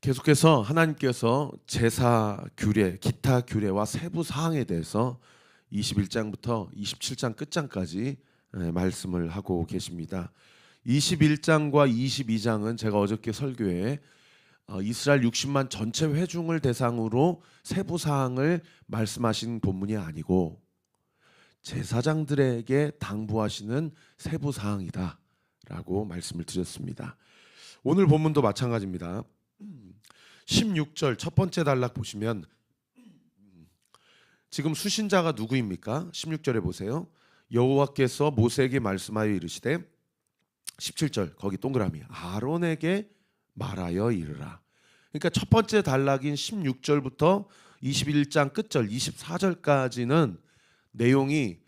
계속해서 하나님께서 제사 규례, 기타 규례와 세부 사항에 대해서 21장부터 27장 끝장까지 예, 말씀을 하고 계십니다. 21장과 22장은 제가 어저께 설교에 어, 이스라엘 60만 전체 회중을 대상으로 세부 사항을 말씀하신 본문이 아니고 제사장들에게 당부하시는 세부 사항이다라고 말씀을 드렸습니다. 오늘 본문도 마찬가지입니다. 16절 첫 번째 단락 보시면 지금 수신자가 누구입니까? 16절에 보세요. 여호와께서 모세에게 말씀하여 이르시되 17절 거기 동그라미 아론에게 말하여 이르라. 그러니까 첫 번째 단락인 16절부터 21장 끝절 24절까지는 내용이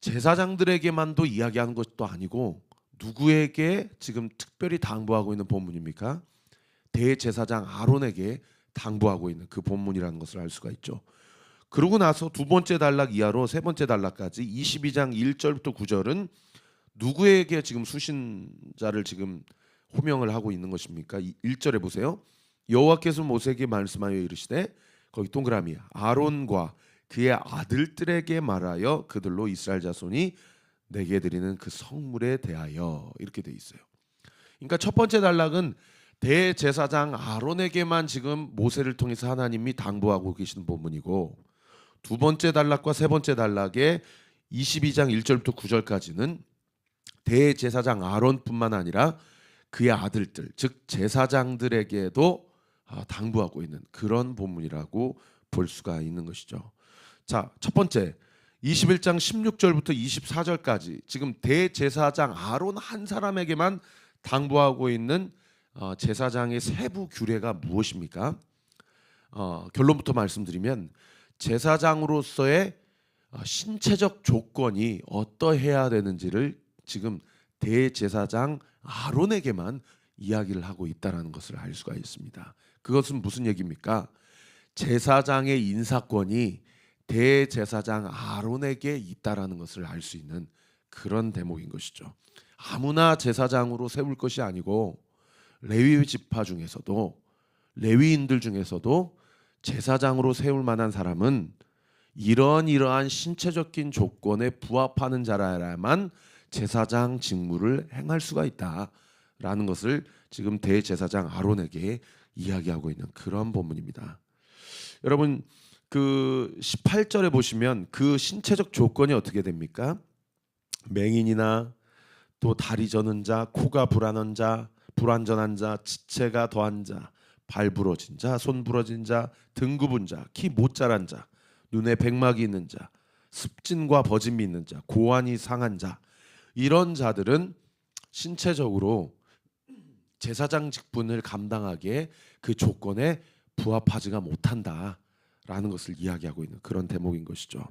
제사장들에게만도 이야기하는 것도 아니고 누구에게 지금 특별히 당부하고 있는 본문입니까? 대제사장 아론에게 당부하고 있는 그 본문이라는 것을 알 수가 있죠. 그러고 나서 두 번째 단락 이하로 세 번째 단락까지 22장 1절부터 9절은 누구에게 지금 수신자를 지금 호명을 하고 있는 것입니까? 1절에 보세요. 여호와께서 모세에게 말씀하여 이르시되 거기 동그라미 아론과 그의 아들들에게 말하여 그들로 이스라엘 자손이 내게 드리는 그 성물에 대하여 이렇게 돼 있어요. 그러니까 첫 번째 단락은 대제사장 아론에게만 지금 모세를 통해서 하나님이 당부하고 계시는 본문이고 두 번째 단락과 세 번째 단락의 22장 1절부터 9절까지는 대제사장 아론뿐만 아니라 그의 아들들 즉 제사장들에게도 아, 당부하고 있는 그런 본문이라고 볼 수가 있는 것이죠. 자, 첫 번째 21장 16절부터 24절까지 지금 대제사장 아론 한 사람에게만 당부하고 있는 어, 제사장의 세부 규례가 무엇입니까? 어, 결론부터 말씀드리면 제사장으로서의 어, 신체적 조건이 어떠해야 되는지를 지금 대제사장 아론에게만 이야기를 하고 있다라는 것을 알 수가 있습니다. 그것은 무슨 얘기입니까? 제사장의 인사권이 대제사장 아론에게 있다라는 것을 알 수 있는 그런 대목인 것이죠. 아무나 제사장으로 세울 것이 아니고 레위 지파 중에서도 레위인들 중에서도 제사장으로 세울 만한 사람은 이런 이러한 신체적인 조건에 부합하는 자라야만 제사장 직무를 행할 수가 있다라는 것을 지금 대제사장 아론에게 이야기하고 있는 그런 본문입니다. 여러분 그 18절에 보시면 그 신체적 조건이 어떻게 됩니까? 맹인이나 또 다리 저는 자, 코가 불안한 자, 불완전한 자, 지체가 더한 자, 발 부러진 자, 손 부러진 자, 등 굽은 자, 키 못 자란 자, 눈에 백막이 있는 자, 습진과 버짐이 있는 자, 고환이 상한 자 이런 자들은 신체적으로 제사장 직분을 감당하기에 그 조건에 부합하지가 못한다라는 것을 이야기하고 있는 그런 대목인 것이죠.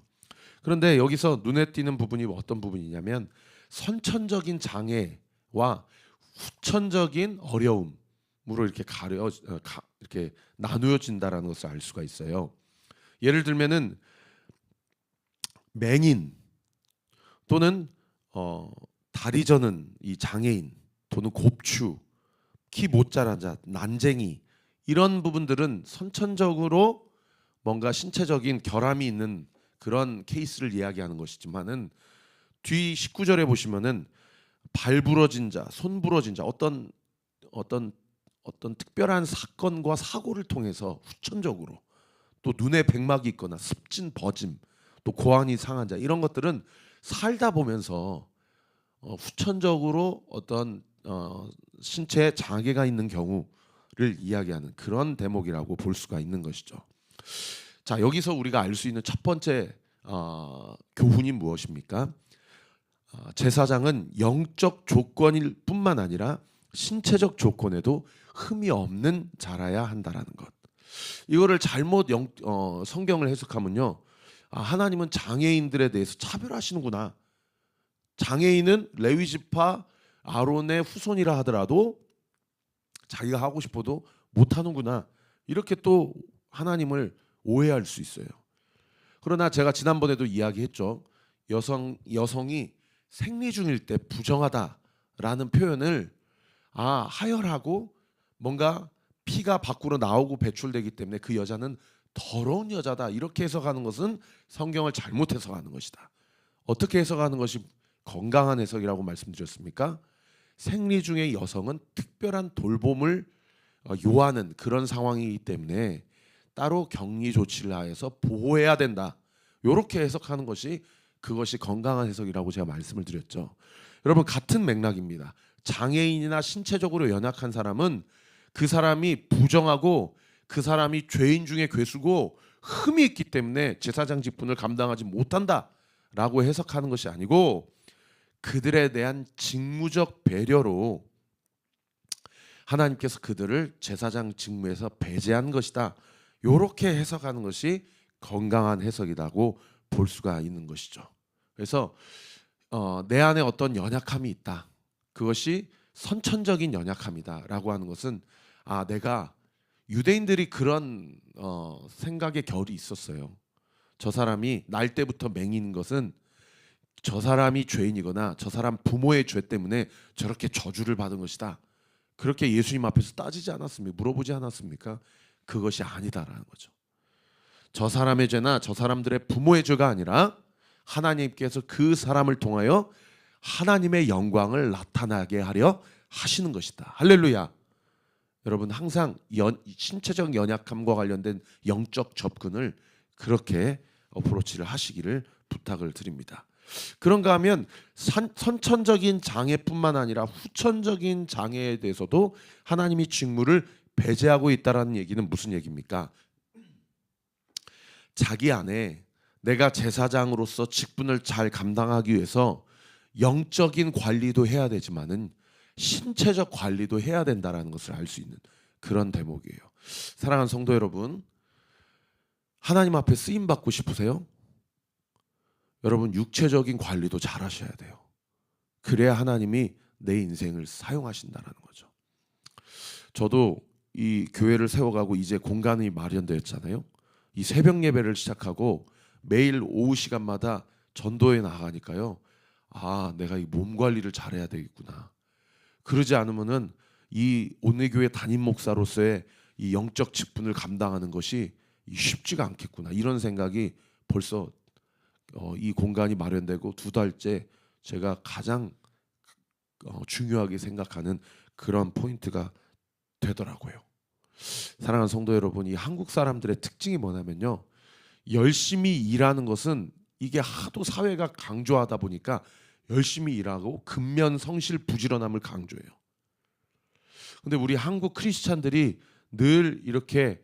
그런데 여기서 눈에 띄는 부분이 어떤 부분이냐면 선천적인 장애와 후천적인 어려움으로 이렇게 가려 어, 가, 이렇게 나누어진다라는 것을 알 수가 있어요. 예를 들면은 맹인 또는 어, 다리 저는 이 장애인 또는 곱추 키 못 자란 자 난쟁이 이런 부분들은 선천적으로 뭔가 신체적인 결함이 있는 그런 케이스를 이야기하는 것이지만은 뒤 19절에 보시면은 발 부러진 자, 손 부러진 자 어떤 어떤 어떤 특별한 사건과 사고를 통해서 후천적으로 또 눈에 백막이 있거나 습진 버짐 또 고환이 상한 자 이런 것들은 살다 보면서 어, 후천적으로 어떤 어, 신체에 장애가 있는 경우를 이야기하는 그런 대목이라고 볼 수가 있는 것이죠. 자 여기서 우리가 알 수 있는 첫 번째 어, 교훈이 무엇입니까? 어, 제사장은 영적 조건일 뿐만 아니라 신체적 조건에도 흠이 없는 자라야 한다라는 것. 이거를 잘못 영, 어, 성경을 해석하면요, 아, 하나님은 장애인들에 대해서 차별하시는구나. 장애인은 레위 지파 아론의 후손이라 하더라도 자기가 하고 싶어도 못 하는구나. 이렇게 또 하나님을 오해할 수 있어요. 그러나 제가 지난번에도 이야기했죠. 여성 여성이 생리 중일 때 부정하다라는 표현을 아 하열하고 뭔가 피가 밖으로 나오고 배출되기 때문에 그 여자는 더러운 여자다 이렇게 해석하는 것은 성경을 잘못 해석하는 것이다. 어떻게 해석하는 것이 건강한 해석이라고 말씀드렸습니까? 생리 중에 여성은 특별한 돌봄을 어, 요하는 그런 상황이기 때문에 따로 격리 조치를 하여서 보호해야 된다. 이렇게 해석하는 것이 그것이 건강한 해석이라고 제가 말씀을 드렸죠. 여러분 같은 맥락입니다. 장애인이나 신체적으로 연약한 사람은 그 사람이 부정하고 그 사람이 죄인 중에 괴수고 흠이 있기 때문에 제사장 직분을 감당하지 못한다라고 해석하는 것이 아니고 그들에 대한 직무적 배려로 하나님께서 그들을 제사장 직무에서 배제한 것이다. 요렇게 해석하는 것이 건강한 해석이라고 볼 수가 있는 것이죠. 그래서 어, 내 안에 어떤 연약함이 있다. 그것이 선천적인 연약함이다라고 하는 것은 아 내가 유대인들이 그런 어, 생각의 결이 있었어요. 저 사람이 날 때부터 맹인 것은 저 사람이 죄인이거나 저 사람 부모의 죄 때문에 저렇게 저주를 받은 것이다. 그렇게 예수님 앞에서 따지지 않았습니까? 물어보지 않았습니까? 그것이 아니다라는 거죠. 저 사람의 죄나 저 사람들의 부모의 죄가 아니라 하나님께서 그 사람을 통하여 하나님의 영광을 나타나게 하려 하시는 것이다. 할렐루야. 여러분 항상 연, 신체적 연약함과 관련된 영적 접근을 그렇게 어프로치를 하시기를 부탁을 드립니다. 그런가 하면 선, 선천적인 장애뿐만 아니라 후천적인 장애에 대해서도 하나님이 직무를 배제하고 있다라는 얘기는 무슨 얘기입니까? 자기 안에 내가 제사장으로서 직분을 잘 감당하기 위해서 영적인 관리도 해야 되지만은 신체적 관리도 해야 된다라는 것을 알 수 있는 그런 대목이에요. 사랑하는 성도 여러분, 하나님 앞에 쓰임 받고 싶으세요? 여러분 육체적인 관리도 잘 하셔야 돼요. 그래야 하나님이 내 인생을 사용하신다는 거죠. 저도 이 교회를 세워가고 이제 공간이 마련되었잖아요. 이 새벽 예배를 시작하고 매일 오후 시간마다 전도에 나가니까요. 아, 내가 이 몸 관리를 잘해야 되겠구나. 그러지 않으면은 이 온내교회 담임 목사로서의 이 영적 직분을 감당하는 것이 쉽지가 않겠구나. 이런 생각이 벌써 어, 이 공간이 마련되고 두 달째 제가 가장 어, 중요하게 생각하는 그런 포인트가 되더라고요. 사랑하는 성도 여러분, 이 한국 사람들의 특징이 뭐냐면요. 열심히 일하는 것은 이게 하도 사회가 강조하다 보니까 열심히 일하고 근면 성실 부지런함을 강조해요. 근데 우리 한국 크리스찬들이 늘 이렇게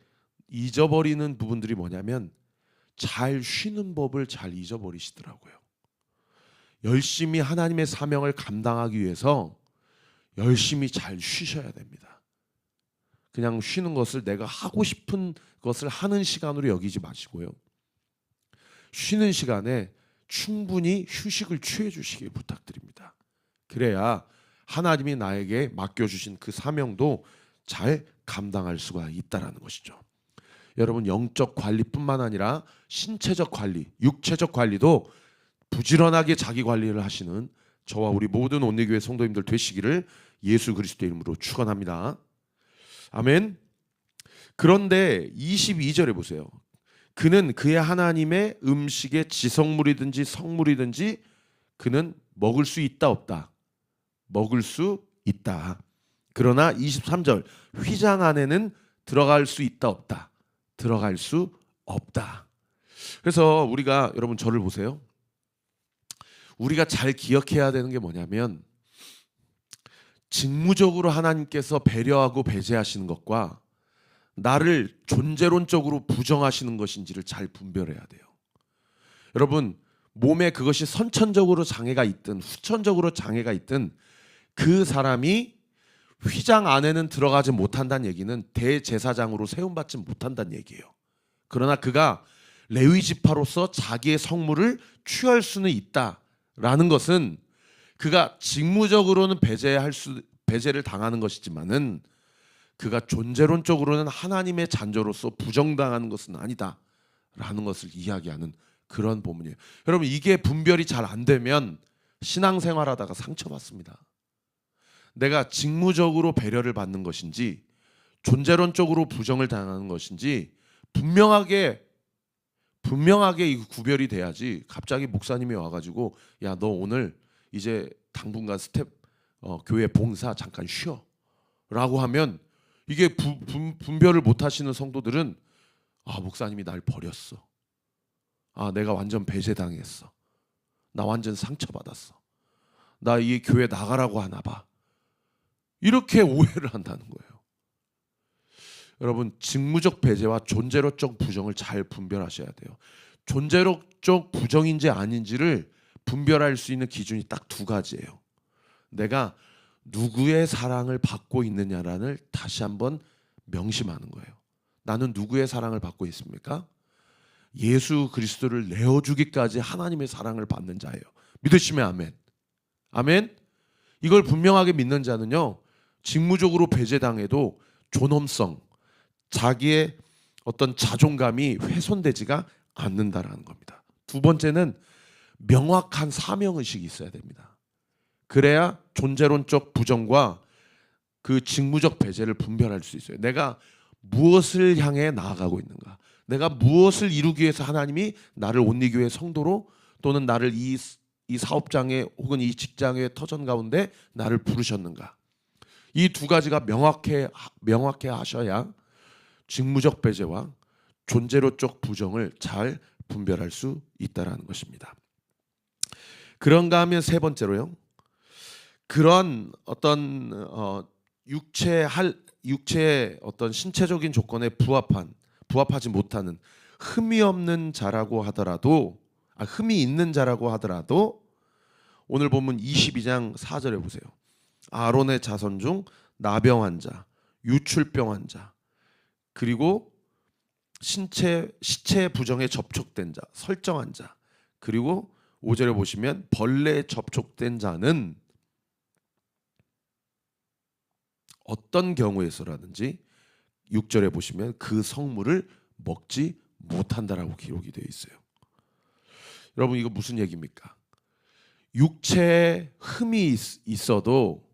잊어버리는 부분들이 뭐냐면 잘 쉬는 법을 잘 잊어버리시더라고요. 열심히 하나님의 사명을 감당하기 위해서 열심히 잘 쉬셔야 됩니다. 그냥 쉬는 것을 내가 하고 싶은 것을 하는 시간으로 여기지 마시고요. 쉬는 시간에 충분히 휴식을 취해 주시길 부탁드립니다. 그래야 하나님이 나에게 맡겨 주신 그 사명도 잘 감당할 수가 있다라는 것이죠. 여러분 영적 관리뿐만 아니라 신체적 관리, 육체적 관리도 부지런하게 자기 관리를 하시는 저와 우리 모든 온리교회 성도님들 되시기를 예수 그리스도 이름으로 축원합니다. 아멘. 그런데 22절에 보세요. 그는 그의 하나님의 음식의 지성물이든지 성물이든지 그는 먹을 수 있다 없다. 먹을 수 있다. 그러나 23절 휘장 안에는 들어갈 수 있다 없다. 들어갈 수 없다. 그래서 우리가 여러분 저를 보세요. 우리가 잘 기억해야 되는 게 뭐냐면 직무적으로 하나님께서 배려하고 배제하시는 것과 나를 존재론적으로 부정하시는 것인지를 잘 분별해야 돼요. 여러분 몸에 그것이 선천적으로 장애가 있든 후천적으로 장애가 있든 그 사람이 휘장 안에는 들어가지 못한다는 얘기는 대제사장으로 세움받지 못한다는 얘기예요. 그러나 그가 레위 지파로서 자기의 성물을 취할 수는 있다라는 것은 그가 직무적으로는 배제할 수 배제를 당하는 것이지만은 그가 존재론적으로는 하나님의 잔조로서 부정당하는 것은 아니다라는 것을 이야기하는 그런 본문이에요. 여러분 이게 분별이 잘 안 되면 신앙생활하다가 상처받습니다. 내가 직무적으로 배려를 받는 것인지 존재론적으로 부정을 당하는 것인지 분명하게 분명하게 이 구별이 돼야지 갑자기 목사님이 와가지고 야 너 오늘 이제 당분간 스텝 어, 교회 봉사 잠깐 쉬어라고 하면 이게 부- 분, 분별을 못 하시는 성도들은 아 목사님이 날 버렸어 아 내가 완전 배제당했어 나 완전 상처받았어 나 이 교회 나가라고 하나 봐 이렇게 오해를 한다는 거예요. 여러분 직무적 배제와 존재로적 부정을 잘 분별하셔야 돼요. 존재로적 부정인지 아닌지를 분별할 수 있는 기준이 딱 두 가지예요. 내가 누구의 사랑을 받고 있느냐라는 다시 한번 명심하는 거예요. 나는 누구의 사랑을 받고 있습니까? 예수 그리스도를 내어 주기까지 하나님의 사랑을 받는 자예요. 믿으시면 아멘. 아멘. 이걸 분명하게 믿는 자는요. 직무적으로 배제당해도 존엄성, 자기의 어떤 자존감이 훼손되지가 않는다라는 겁니다. 두 번째는 명확한 사명 의식이 있어야 됩니다. 그래야 존재론적 부정과 그 직무적 배제를 분별할 수 있어요. 내가 무엇을 향해 나아가고 있는가? 내가 무엇을 이루기 위해서 하나님이 나를 온리교회 성도로 또는 나를 이, 이 사업장에 혹은 이 직장의 터전 가운데 나를 부르셨는가? 이 두 가지가 명확해 명확해 하셔야 직무적 배제와 존재로적 부정을 잘 분별할 수 있다라는 것입니다. 그런가 하면 세 번째로요. 그런 어떤 어, 육체 할 육체의 어떤 신체적인 조건에 부합한 부합하지 못하는 흠이 없는 자라고 하더라도 아, 흠이 있는 자라고 하더라도 오늘 본문 22장 4절에 보세요. 아론의 자손 중 나병 환자, 유출병 환자, 그리고 신체 시체 부정에 접촉된 자, 설정한 자, 그리고 5절에 보시면 벌레에 접촉된 자는 어떤 경우에서라든지 6절에 보시면 그 성물을 먹지 못한다라고 기록이 되어 있어요. 여러분 이거 무슨 얘기입니까? 육체에 흠이 있- 있어도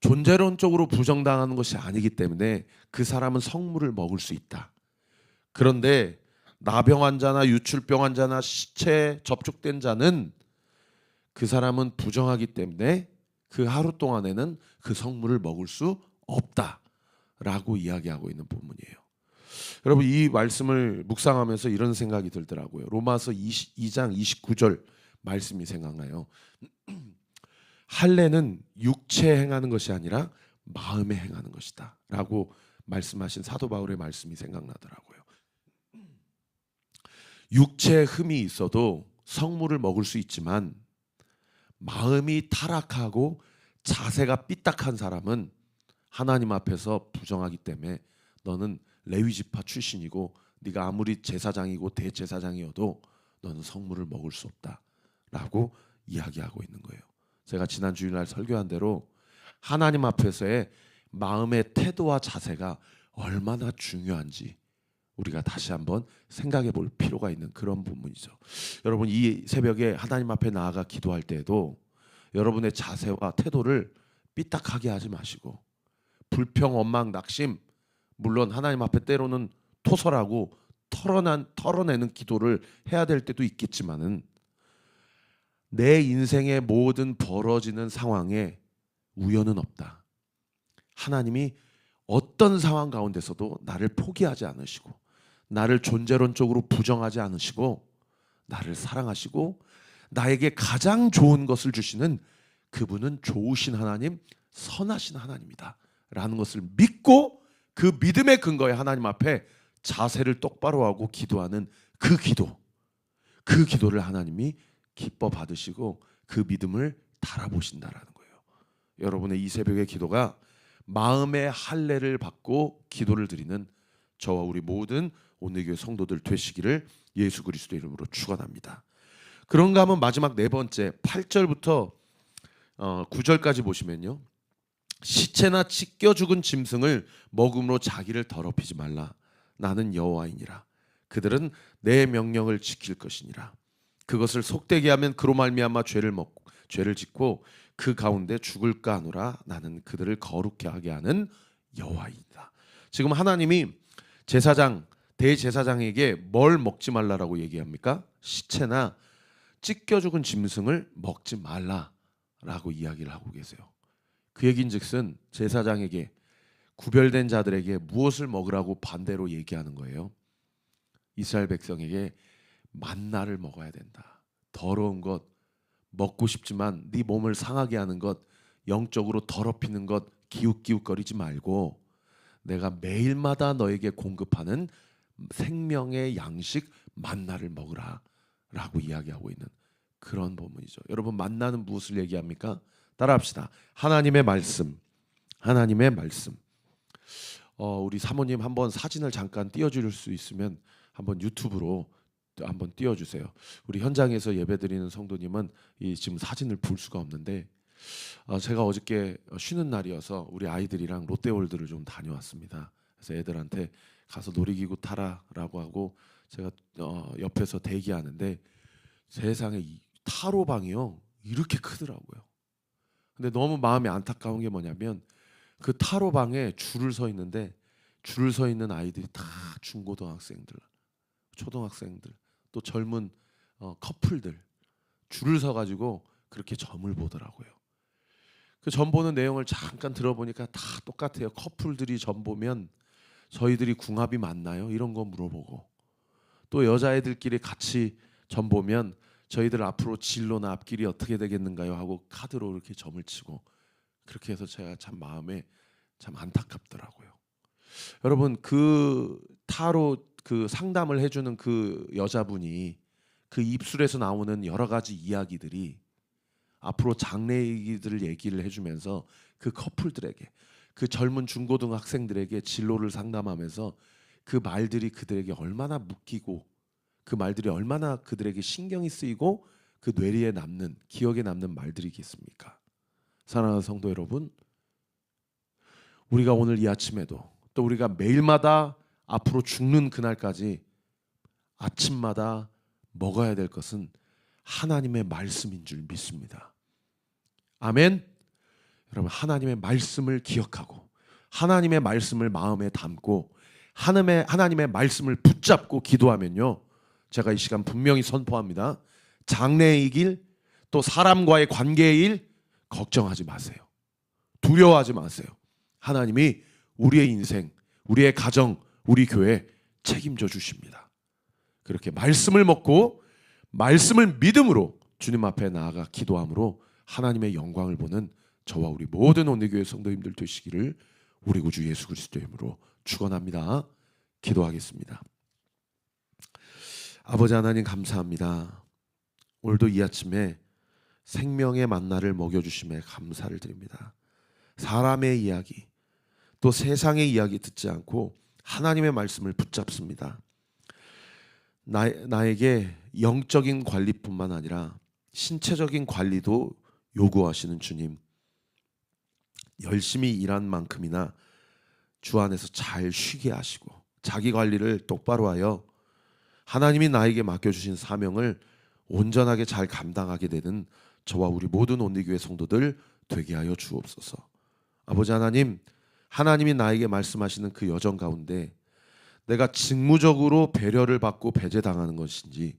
존재론적으로 부정당하는 것이 아니기 때문에 그 사람은 성물을 먹을 수 있다. 그런데 나병 환자나 유출병 환자나 시체 접촉된 자는 그 사람은 부정하기 때문에 그 하루 동안에는 그 성물을 먹을 수 없다라고 이야기하고 있는 본문이에요. 여러분 이 말씀을 묵상하면서 이런 생각이 들더라고요. 로마서 20, 2장 29절 말씀이 생각나요. 할례는 육체에 행하는 것이 아니라 마음에 행하는 것이다라고 말씀하신 사도 바울의 말씀이 생각나더라고요. 육체에 흠이 있어도 성물을 먹을 수 있지만 마음이 타락하고 자세가 삐딱한 사람은 하나님 앞에서 부정하기 때문에 너는 레위 지파 출신이고 네가 아무리 제사장이고 대제사장이어도 너는 성물을 먹을 수 없다라고 이야기하고 있는 거예요. 제가 지난 주일날 설교한 대로 하나님 앞에서의 마음의 태도와 자세가 얼마나 중요한지 우리가 다시 한번 생각해 볼 필요가 있는 그런 부분이죠. 여러분 이 새벽에 하나님 앞에 나아가 기도할 때에도 여러분의 자세와 태도를 삐딱하게 하지 마시고 불평, 원망, 낙심 물론 하나님 앞에 때로는 토설하고 털어난 털어내는 기도를 해야 될 때도 있겠지만은 내 인생의 모든 벌어지는 상황에 우연은 없다. 하나님이 어떤 상황 가운데서도 나를 포기하지 않으시고 나를 존재론적으로 부정하지 않으시고 나를 사랑하시고 나에게 가장 좋은 것을 주시는 그분은 좋으신 하나님, 선하신 하나님이다. 라는 것을 믿고 그 믿음의 근거에 하나님 앞에 자세를 똑바로 하고 기도하는 그 기도. 그 기도를 하나님이 기뻐 받으시고 그 믿음을 달아보신다라는 거예요. 여러분의 이 새벽의 기도가 마음의 할례를 받고 기도를 드리는 저와 우리 모든 오늘교회 성도들 되시기를 예수 그리스도 이름으로 축원합니다. 그런가 하면 마지막 네 번째 8절부터 어, 9절까지 보시면요. 시체나 찢겨 죽은 짐승을 먹음으로 자기를 더럽히지 말라. 나는 여호와이니라. 그들은 내 명령을 지킬 것이니라. 그것을 속되게 하면 그로 말미암아 죄를 먹고 죄를 짓고 그 가운데 죽을까 하노라. 나는 그들을 거룩게 하게 하는 여호와이다. 지금 하나님이 제사장 대제사장에게 뭘 먹지 말라라고 얘기합니까? 시체나 찢겨 죽은 짐승을 먹지 말라라고 이야기를 하고 계세요. 그 얘긴즉슨 제사장에게 구별된 자들에게 무엇을 먹으라고 반대로 얘기하는 거예요. 이스라엘 백성에게 만나를 먹어야 된다. 더러운 것 먹고 싶지만 네 몸을 상하게 하는 것 영적으로 더럽히는 것 기웃기웃거리지 말고 내가 매일마다 너에게 공급하는 생명의 양식 만나를 먹으라라고 이야기하고 있는 그런 본문이죠. 여러분 만나는 무엇을 얘기합니까? 따라합시다. 하나님의 말씀. 하나님의 말씀. 어, 우리 사모님 한번 사진을 잠깐 띄워줄 수 있으면 한번 유튜브로 한번 띄워주세요. 우리 현장에서 예배드리는 성도님은 이 지금 사진을 볼 수가 없는데 어, 제가 어저께 쉬는 날이어서 우리 아이들이랑 롯데월드를 좀 다녀왔습니다. 그래서 애들한테 가서 놀이기구 타라라고 하고 제가 어, 옆에서 대기하는데 세상에 이 타로방이요 이렇게 크더라고요. 근데 너무 마음이 안타까운 게 뭐냐면 그 타로방에 줄을 서 있는데 줄을 서 있는 아이들이 다 중고등학생들, 초등학생들, 또 젊은 어, 커플들 줄을 서 가지고 그렇게 점을 보더라고요. 그점 보는 내용을 잠깐 들어보니까 다 똑같아요. 커플들이 점 보면 저희들이 궁합이 맞나요? 이런 거 물어보고 또 여자애들끼리 같이 점 보면 저희들 앞으로 진로나 앞길이 어떻게 되겠는가요? 하고 카드로 이렇게 점을 치고 그렇게 해서 제가 참 마음에 참 안타깝더라고요. 여러분 그 타로 그 상담을 해주는 그 여자분이 그 입술에서 나오는 여러 가지 이야기들이 앞으로 장래 얘기들을 얘기를 해주면서 그 커플들에게 그 젊은 중고등 학생들에게 진로를 상담하면서 그 말들이 그들에게 얼마나 묶이고 그 말들이 얼마나 그들에게 신경이 쓰이고 그 뇌리에 남는 기억에 남는 말들이겠습니까? 사랑하는 성도 여러분, 우리가 오늘 이 아침에도 또 우리가 매일마다 앞으로 죽는 그날까지 아침마다 먹어야 될 것은 하나님의 말씀인 줄 믿습니다. 아멘. 여러분 하나님의 말씀을 기억하고 하나님의 말씀을 마음에 담고 하나님의 하나님의 말씀을 붙잡고 기도하면요. 제가 이 시간 분명히 선포합니다. 장래의 길, 또 사람과의 관계의 일 걱정하지 마세요. 두려워하지 마세요. 하나님이 우리의 인생, 우리의 가정, 우리 교회 책임져 주십니다. 그렇게 말씀을 먹고 말씀을 믿음으로 주님 앞에 나아가 기도함으로 하나님의 영광을 보는 저와 우리 모든 온누교회 성도님들 되시기를 우리 구주 예수 그리스도의 이름으로 축원합니다. 기도하겠습니다. 아버지 하나님 감사합니다. 오늘도 이 아침에 생명의 만나를 먹여 주심에 감사를 드립니다. 사람의 이야기 또 세상의 이야기 듣지 않고 하나님의 말씀을 붙잡습니다. 나, 나에게 영적인 관리뿐만 아니라 신체적인 관리도 요구하시는 주님. 열심히 일한 만큼이나 주 안에서 잘 쉬게 하시고 자기 관리를 똑바로 하여 하나님이 나에게 맡겨주신 사명을 온전하게 잘 감당하게 되는 저와 우리 모든 온리교회 성도들 되게 하여 주옵소서. 아버지 하나님, 하나님이 나에게 말씀하시는 그 여정 가운데 내가 직무적으로 배려를 받고 배제당하는 것인지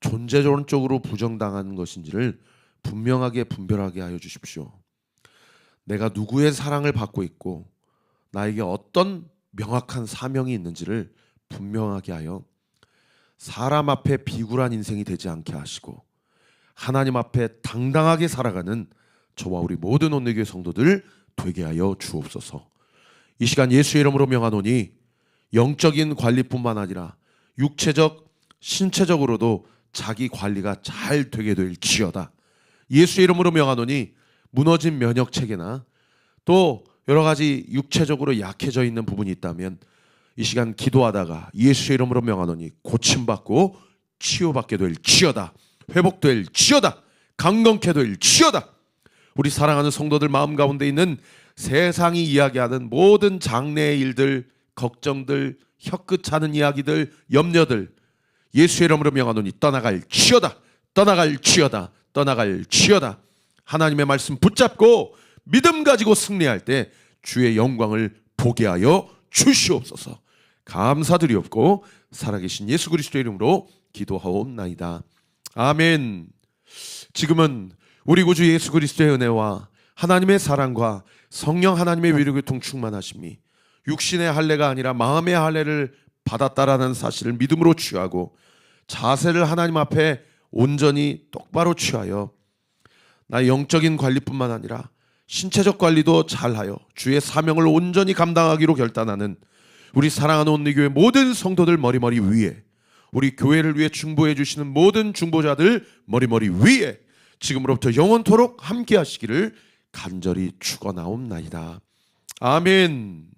존재론적으로 부정당하는 것인지를 분명하게 분별하게 하여 주십시오. 내가 누구의 사랑을 받고 있고 나에게 어떤 명확한 사명이 있는지를 분명하게 하여 사람 앞에 비굴한 인생이 되지 않게 하시고 하나님 앞에 당당하게 살아가는 저와 우리 모든 온누교 성도들 되게 하여 주옵소서. 이 시간 예수의 이름으로 명하노니 영적인 관리뿐만 아니라 육체적 신체적으로도 자기 관리가 잘 되게 될지어다. 예수의 이름으로 명하노니 무너진 면역 체계나 또 여러 가지 육체적으로 약해져 있는 부분이 있다면 이 시간 기도하다가 예수의 이름으로 명하노니 고침받고 치유받게 될지어다. 회복될지어다. 강건케 될지어다. 우리 사랑하는 성도들 마음 가운데 있는 세상이 이야기하는 모든 장래의 일들, 걱정들, 혀끝하는 이야기들, 염려들 예수의 이름으로 명하노니 떠나갈지어다. 떠나갈지어다. 떠나갈 지어다. 하나님의 말씀 붙잡고 믿음 가지고 승리할 때 주의 영광을 보게 하여 주시옵소서. 감사드리옵고 살아계신 예수 그리스도의 이름으로 기도하옵나이다. 아멘. 지금은 우리 구주 예수 그리스도의 은혜와 하나님의 사랑과 성령 하나님의 위로교통 충만하심이 육신의 할례가 아니라 마음의 할례를 받았다라는 사실을 믿음으로 취하고 자세를 하나님 앞에 온전히 똑바로 취하여 나 영적인 관리뿐만 아니라 신체적 관리도 잘하여 주의 사명을 온전히 감당하기로 결단하는 우리 사랑하는 온리교회 모든 성도들 머리머리 위에 우리 교회를 위해 중보해 주시는 모든 중보자들 머리머리 위에 지금으로부터 영원토록 함께 하시기를 간절히 축원하옵나이다. 아멘.